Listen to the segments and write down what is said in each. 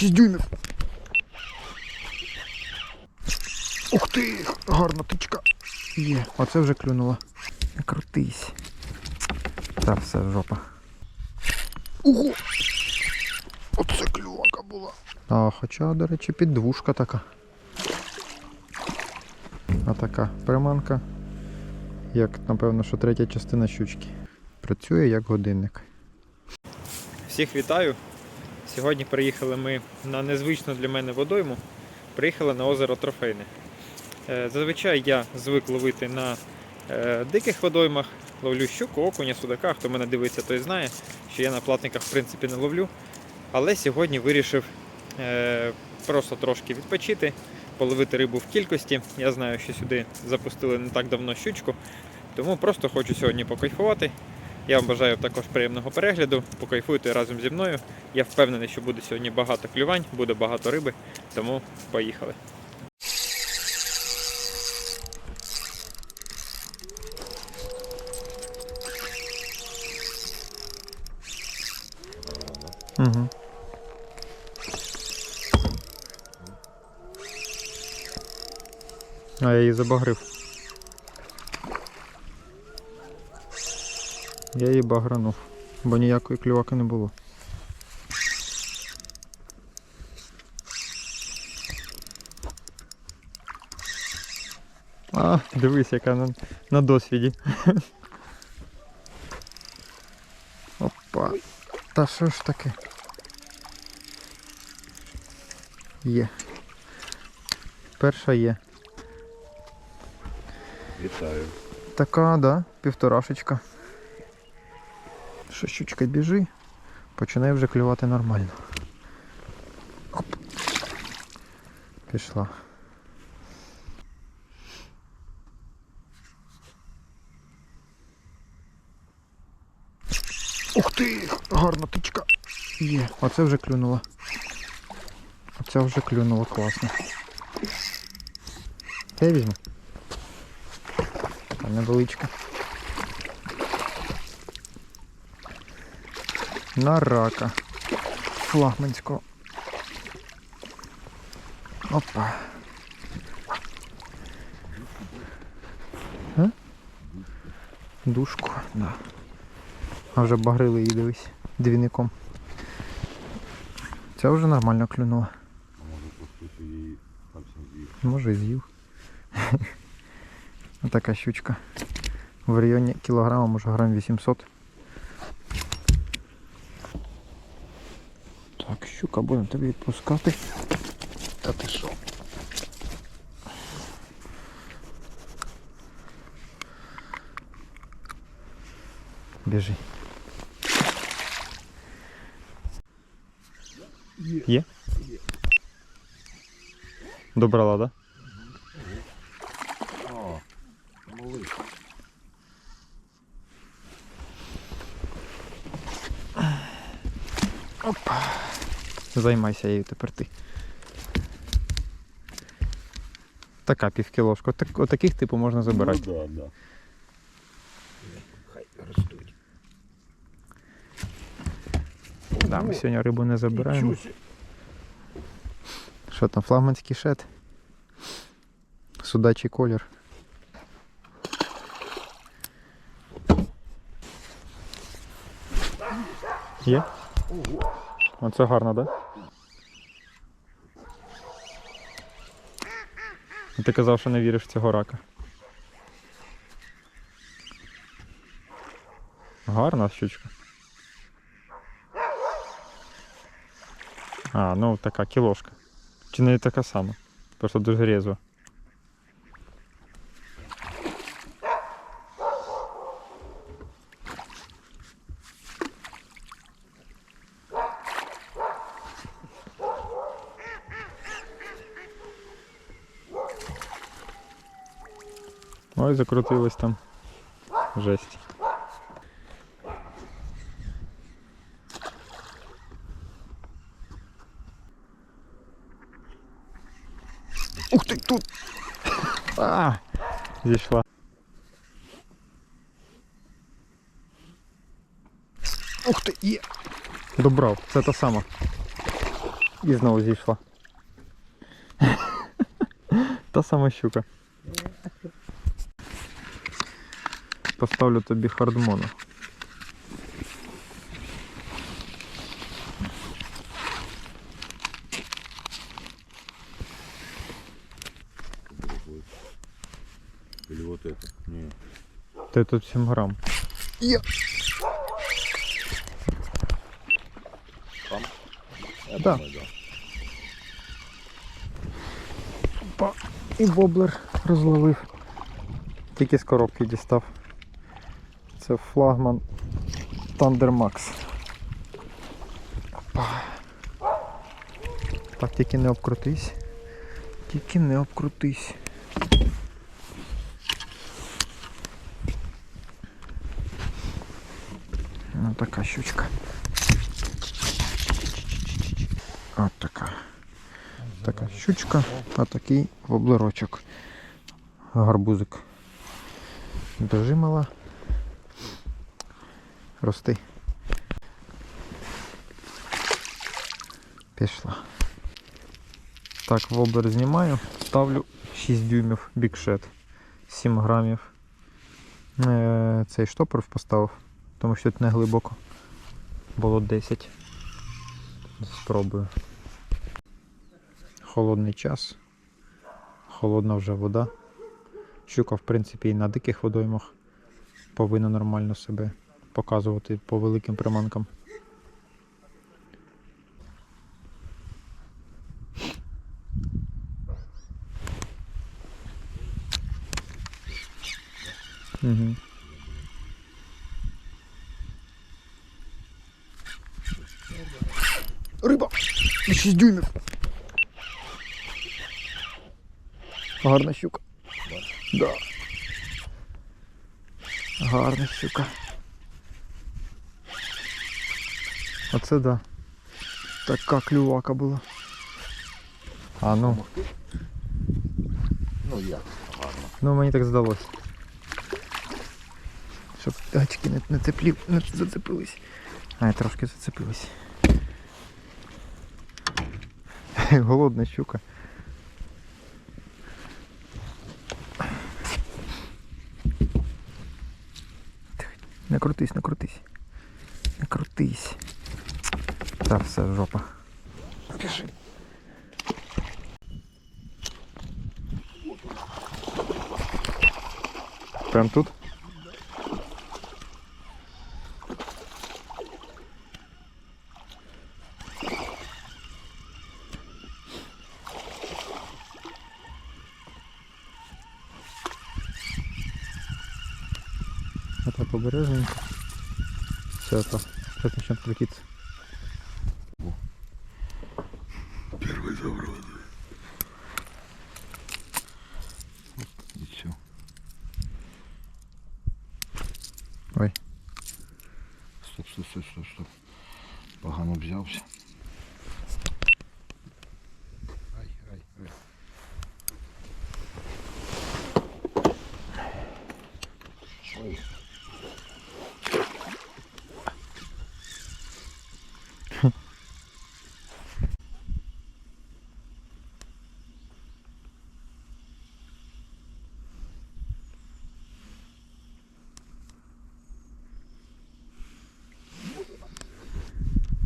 6 дюймів. Ух ти, гарна тичка. Є, оце вже клюнуло. Крутись. Та все, жопа. Ого! Оце клювака була. А, хоча, до речі, піддвушка така. А така приманка. Як, напевно, що третя частина щучки. Працює як годинник. Всіх вітаю. Сьогодні приїхали ми на незвичну для мене водойму. Приїхали на озеро Трофейне. Е, Зазвичай я звик ловити на е, диких водоймах, ловлю щуку, окуня, судака. Хто мене дивиться, той знає, що я на платниках в принципі не ловлю. Але сьогодні вирішив е, просто трошки відпочити, половити рибу в кількості. Я знаю, що сюди запустили не так давно щучку, тому просто хочу сьогодні покайфувати. Я вам бажаю також приємного перегляду. Покайфуйте разом зі мною. Я впевнений, що буде сьогодні багато клювань, буде багато риби, тому поїхали. Угу. А я її забагрив. Я її багранув, бо ніякої клюваки не було. А, дивись, яка на, на досвіді. Опа. Та що ж таке? Є. Перша є. Вітаю. Така, да, півторашечка. Що щучка біжи, починає вже клювати нормально. Оп. Пішла. Ух ти! Гарна тичка! Є, оце вже клюнуло. Оце вже клюнуло класно. Це я візьму. Невеличка. На рака. Флагманського. Опа. А? Душку, да. А вже багрили її, дивись, двійником. Це вже нормально клюнуло. А може і з'їв. Така щучка. В районі кілограма, може грам 800. Так, щука, будемо тобі відпускати. Та ти що? Біжи. Є? Добрала, да? О, малий. Опа. Займайся її тепер ти. Така півкілошка. Так, отаких типу можна забирати. Ну, да, да. Хай ростуть. Да, ми сьогодні рибу не забираємо. Що там, флагманський шет? Судачий колір. Є? Оце гарно, так? Да? Ти казав, що не віриш в цього рака. Гарна щучка. А, ну така кілошка. Чи не така сама? Просто дуже резво. Ой, закрутилось там. Жесть. Ух ти, тут! А, зійшла. Ух ти, є! Добрав, це та сама. І знову зійшла. Та сама щука. Поставлю тобі хардмона. Или вот это? Не. Ти тут 7 грам. Там? Я Да. думаю, да. Опа. І воблер розловив. Тільки з коробки дістав. Це флагман Thunder Max. Опа. Так, тільки не обкрутись. Тільки не обкрутись. Ну така щучка. От така. Така щучка, а такий воблерочок. Гарбузик. Держи мала. Рости. Пішла. Так, воблер знімаю, ставлю 6 дюймів бікшет. 7 грамів. Е, Цей штопор поставив, тому що тут не глибоко. Було 10. Спробую. Холодний час. Холодна вже вода. Щука, в принципі, і на диких водоймах повинна нормально себе показувати по великим приманкам. Угу. Риба! 6 дюймів. Гарна щука. Да. Гарна щука. Оце да. Така клювака була. А ну, Ну як? Гарно. ну мені так здалося. Щоб гачки не, не, цеплів, не зацепились. Ай, трошки зацепилась. Голодна щука. Не крутись, не крутись. Не крутись. Та все, жопа. Піши. Прям тут? Это побережненько. Все это. Сейчас начнет крутиться.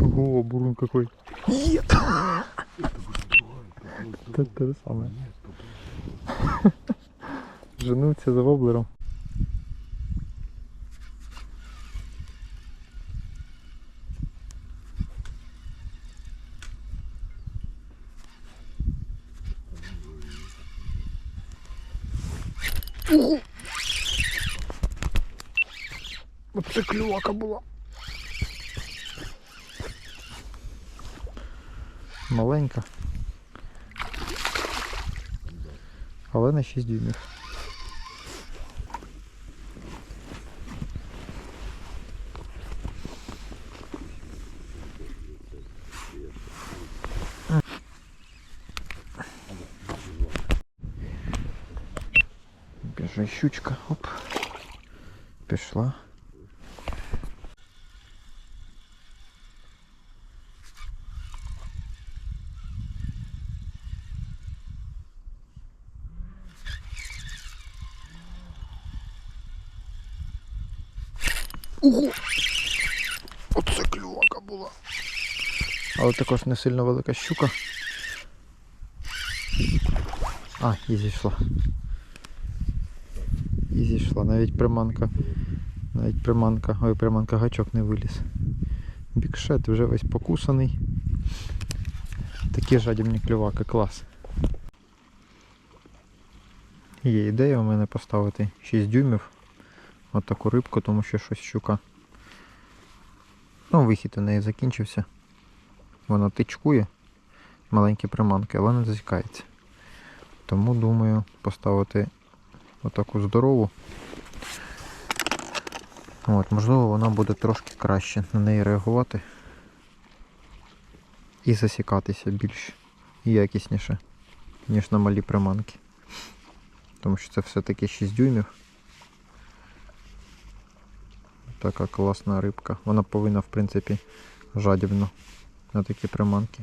Ого, бурун какой. Є! Это то же самое. Женуться за воблером. Оце клювака була. Маленька. Але на 6 дюймів. Біжи щучка. Оп. Ого! Оце клювака була. Але також не сильно велика щука. А, і зійшла. І зійшла. Навіть приманка. Навіть приманка. Ой, приманка гачок не виліз. Бікшет вже весь покусаний. Такі жадібні клюваки, клас. Є ідея у мене поставити 6 дюймів. От таку рибку, тому що щось щука. Ну, вихід у неї закінчився. Вона тичкує маленькі приманки, але не засікається. Тому думаю поставити отаку здорову. От, можливо, вона буде трошки краще на неї реагувати і засікатися більш якісніше, ніж на малі приманки. Тому що це все-таки 6 дюймів. Така класна рибка. Вона повинна, в принципі, жадібно на такі приманки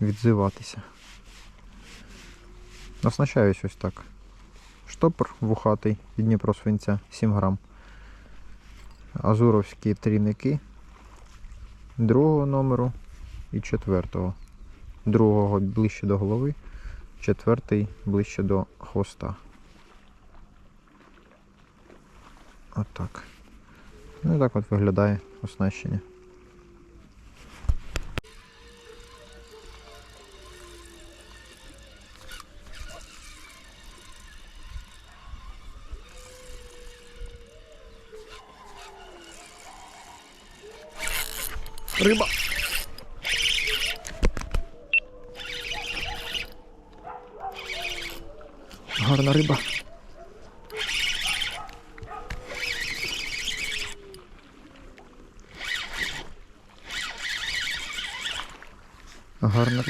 відзиватися. Оснащаюсь ось так. Штопор вухатий від Дніпро свинця 7 грам. Азуровські трійники другого номеру і четвертого. Другого ближче до голови, четвертий ближче до хвоста. Отак. Ну і так от виглядає оснащення.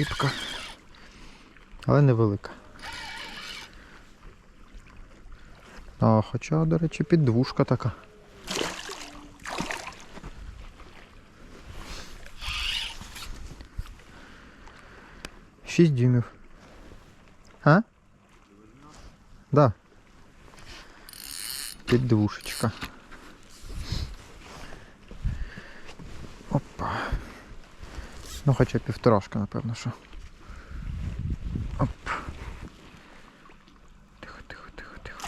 Рибка. Але невелика. А, хоча, до речі, піддвушка така. Шість дюймів. А? Да. Піддвушечка. Ну, хоча півторашка, напевно, що. Оп. Тихо, тихо, тихо, тихо.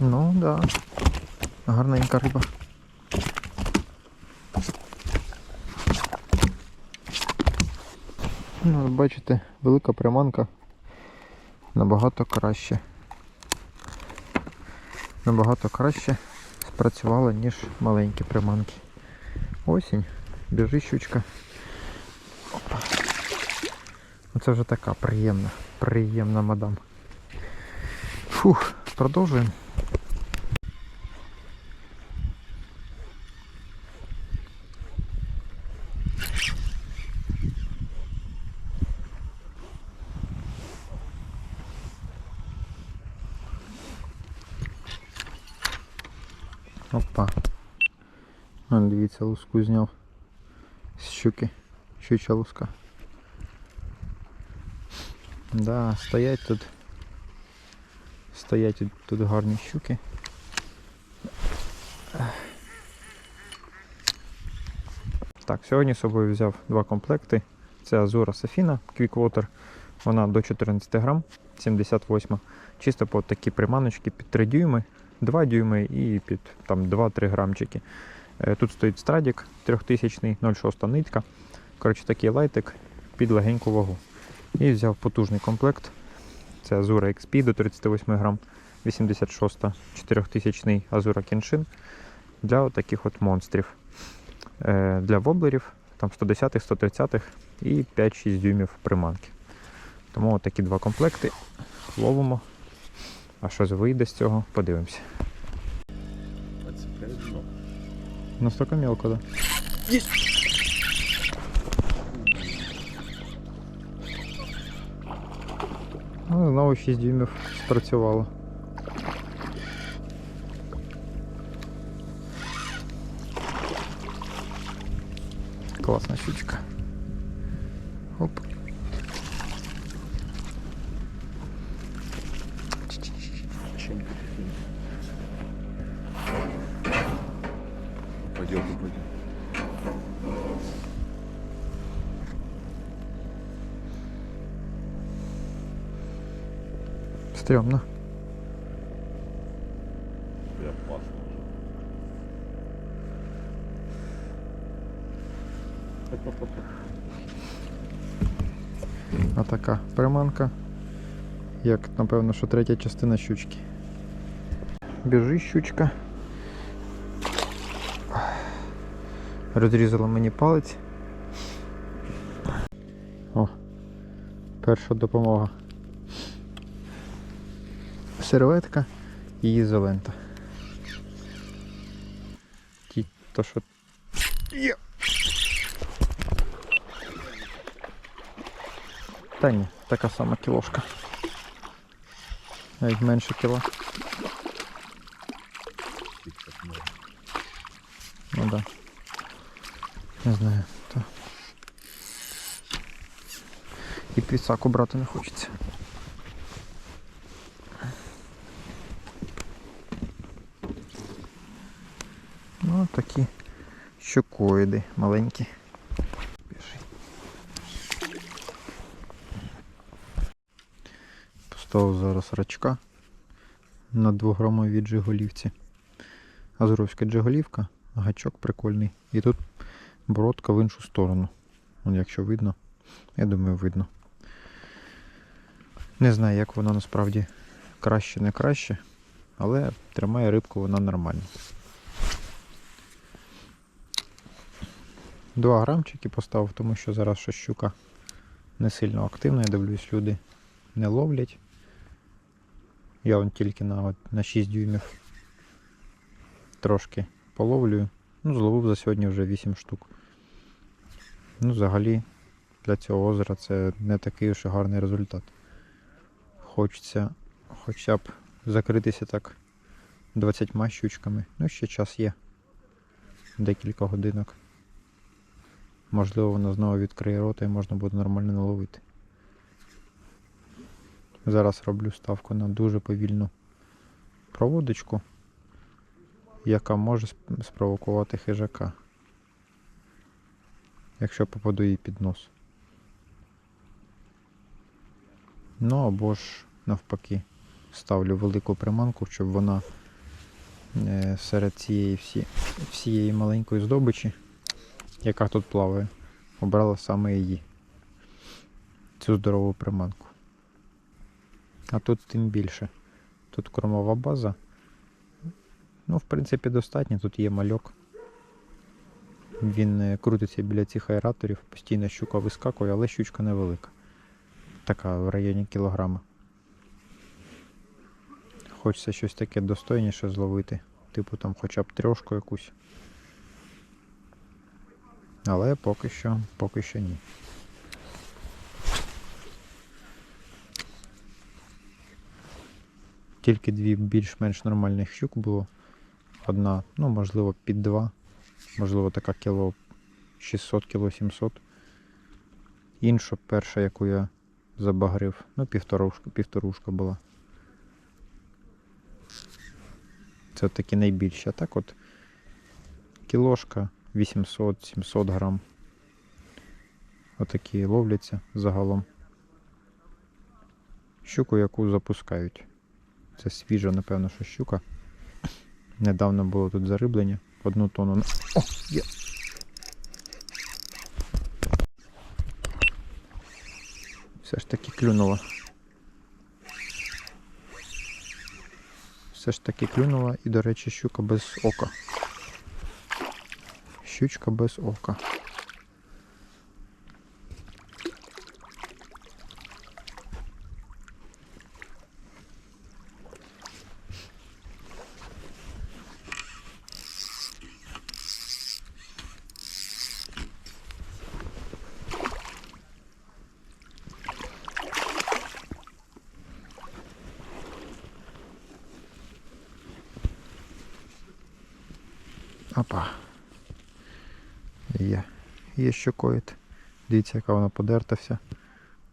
Ну, да. Гарненька риба. Ну, бачите, велика приманка набагато краще. Набагато краще спрацювала, ніж маленькі приманки. Осінь, біжи щучка. Опа. Оце вже така приємна, приємна мадам. Фух, продовжуємо. Опа. А, дивіться, луску зняв з щуки. Щуча луска. Да, стоять тут. Стоять тут, гарні щуки. Так, сьогодні з собою взяв два комплекти. Це Азура Safina Quickwater. Вона до 14 грам, 78. Чисто по такі приманочки під 3 дюйми, 2 дюйми і під там 2-3 грамчики. Е, Тут стоїть страдік 3000 0,6 нитка. Коротше, такий лайтик під легеньку вагу. І взяв потужний комплект. Це Azura XP до 38 грам, 86 4000 Azura Kenshin для таких от монстрів. Е, Для воблерів там 110 130 і 5-6 дюймів приманки. Тому такі два комплекти ловимо. А що вийде з цього, подивимося. Настолько мелко, да? Ну, знову 6 дюймів спрацювало. Щучка. Стрьомно. Я опасно. А така приманка. Як, напевно, що третя частина щучки. Біжи щучка. Розрізала мені палець. О, перша допомога. Серветка і ізолента. Ті, то що. Є. Та ні, така сама кілошка. Навіть менше кіла. Ну да. Не знаю. То. І піцаку брати не хочеться. Ну, такі щукоїди маленькі. Поставив зараз рачка на 2-грамовій джиголівці. Азуровська джиголівка, гачок прикольний. І тут бородка в іншу сторону. Вон, якщо видно, я думаю, видно. Не знаю, як воно насправді краще, не краще, але тримає рибку вона нормально. 2 грамчики поставив, тому що зараз ще щука не сильно активна, я дивлюсь, люди не ловлять. Я вон тільки на, на 6 дюймів трошки половлюю. Ну, зловив за сьогодні вже 8 штук. Ну, взагалі, для цього озера це не такий уж і гарний результат. Хочеться хоча б закритися так 20 щучками. Ну, ще час є. Декілька годинок. Можливо, вона знову відкриє рота і можна буде нормально наловити. Зараз роблю ставку на дуже повільну проводочку, яка може спровокувати хижака, якщо попаду їй під нос. Ну або ж навпаки ставлю велику приманку, щоб вона е, серед цієї всі, всієї маленької здобичі, яка тут плаває, обрала саме її. Цю здорову приманку. А тут тим більше. Тут кормова база. Ну, в принципі, достатньо. Тут є мальок. Він е, крутиться біля цих аераторів, постійно щука вискакує, але щучка невелика. Така в районі кілограма. Хочеться щось таке достойніше зловити. Типу там хоча б трьошку якусь. Але поки що, поки що ні. Тільки дві більш-менш нормальних щук було. Одна, ну, можливо, під два. Можливо, така кіло 600, кіло 700. Інша перша, яку я забагрив, ну, півторушка, півторушка була. Це такі найбільші. Так от кілошка 800-700 грам. Отакі ловляться загалом. Щуку, яку запускають. Це свіжа, напевно, що щука. Недавно було тут зариблення. Одну тонну. О, є. Все ж таки клюнула. Все ж таки клюнула і, до речі, щука без ока. Щучка без ока. Коїть. Дивіться, яка вона подерта вся.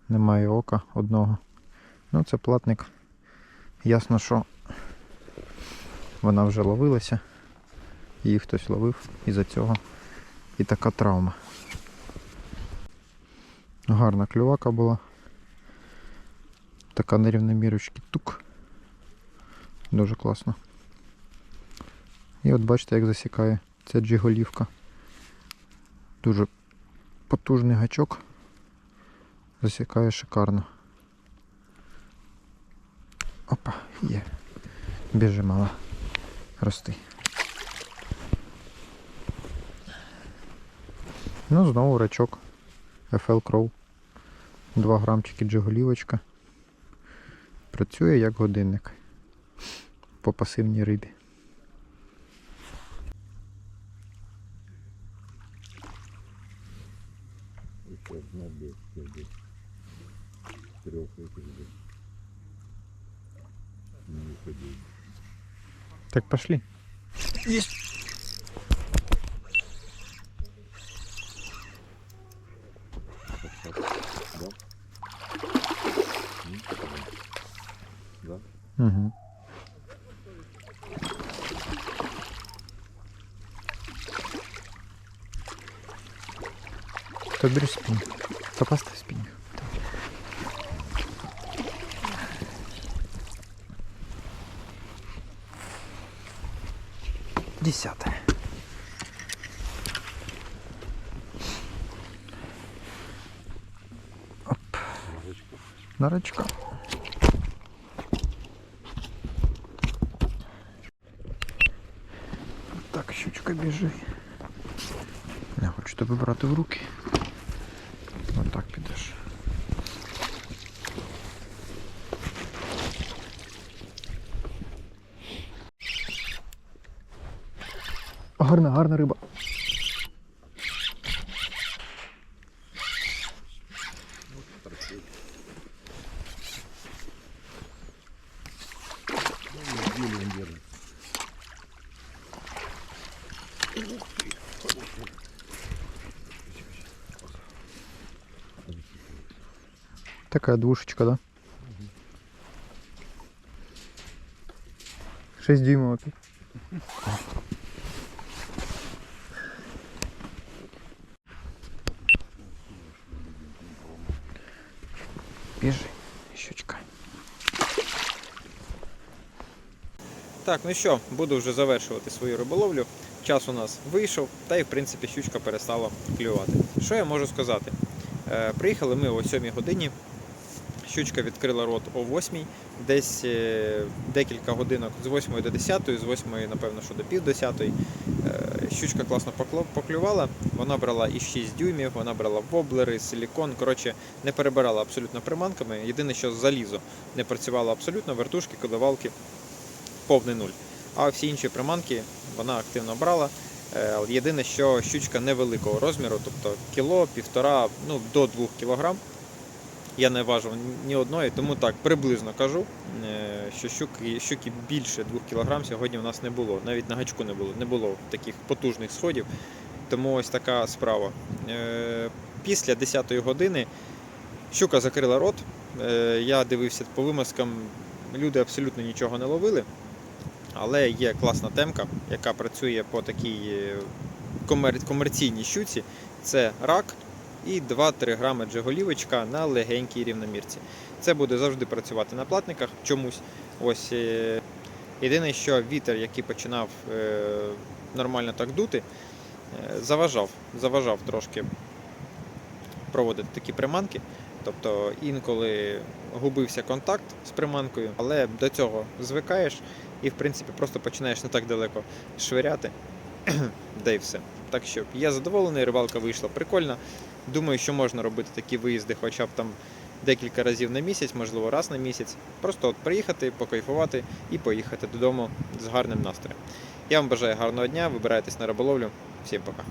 Немає ока одного. Ну, це платник. Ясно, що вона вже ловилася. Її хтось ловив із-за цього. І така травма. Гарна клювака була. Така на рівномірочці тук. Дуже класно. І от бачите, як засікає ця джиголівка. Дуже потужний гачок. Засікає шикарно. Опа, є. Біжи мала. Рости. Ну, знову рачок. FL Crow. 2 грамчики джиголівочка. Працює як годинник. По пасивній рибі. Еще одна без без трех этих без. Не уходил. Так пошли. Да? М? Да? Угу. То бери спиннинг. То поставь спиннинг. Десятое. Оп. Нарочка. Так, щучка біжи. Не хочу тебе брати в руки. Держит. Такая двушечка, да? 6 дюймов опять. Так, ну що, буду вже завершувати свою риболовлю. Час у нас вийшов, та й в принципі щучка перестала клювати. Що я можу сказати? Е, приїхали ми о 7 годині. Щучка відкрила рот о 8, десь е, декілька годинок з 8 до 10, з 8, напевно, що до пів 10. Е, щучка класно поклювала. Вона брала і 6 дюймів, вона брала воблери, силікон. Коротше, не перебирала абсолютно приманками. Єдине, що залізо не працювало абсолютно, вертушки, коливалки повний нуль. А всі інші приманки вона активно брала. Е, Єдине, що щучка невеликого розміру, тобто кіло, півтора, ну до двох кілограм. Я не важив ні одної, тому так приблизно кажу, е, що щуки, щуки більше 2 кг сьогодні у нас не було. Навіть на гачку не було, не було таких потужних сходів. Тому ось така справа. Е, Після 10 години щука закрила рот. Я дивився по вимазкам, люди абсолютно нічого не ловили. Але є класна темка, яка працює по такій е, комер- комерційній щуці. Це рак і 2-3 грами джеголівочка на легенькій рівномірці. Це буде завжди працювати на платниках чомусь. Ось е, єдине, що вітер, який починав е, нормально так дути, заважав, заважав трошки проводити такі приманки. Тобто інколи губився контакт з приманкою, але до цього звикаєш і в принципі просто починаєш не так далеко швиряти, де і все. Так що я задоволений, рибалка вийшла прикольна. Думаю, що можна робити такі виїзди хоча б там декілька разів на місяць, можливо, раз на місяць. Просто от приїхати, покайфувати і поїхати додому з гарним настроєм. Я вам бажаю гарного дня, вибирайтесь на риболовлю. Всім пока.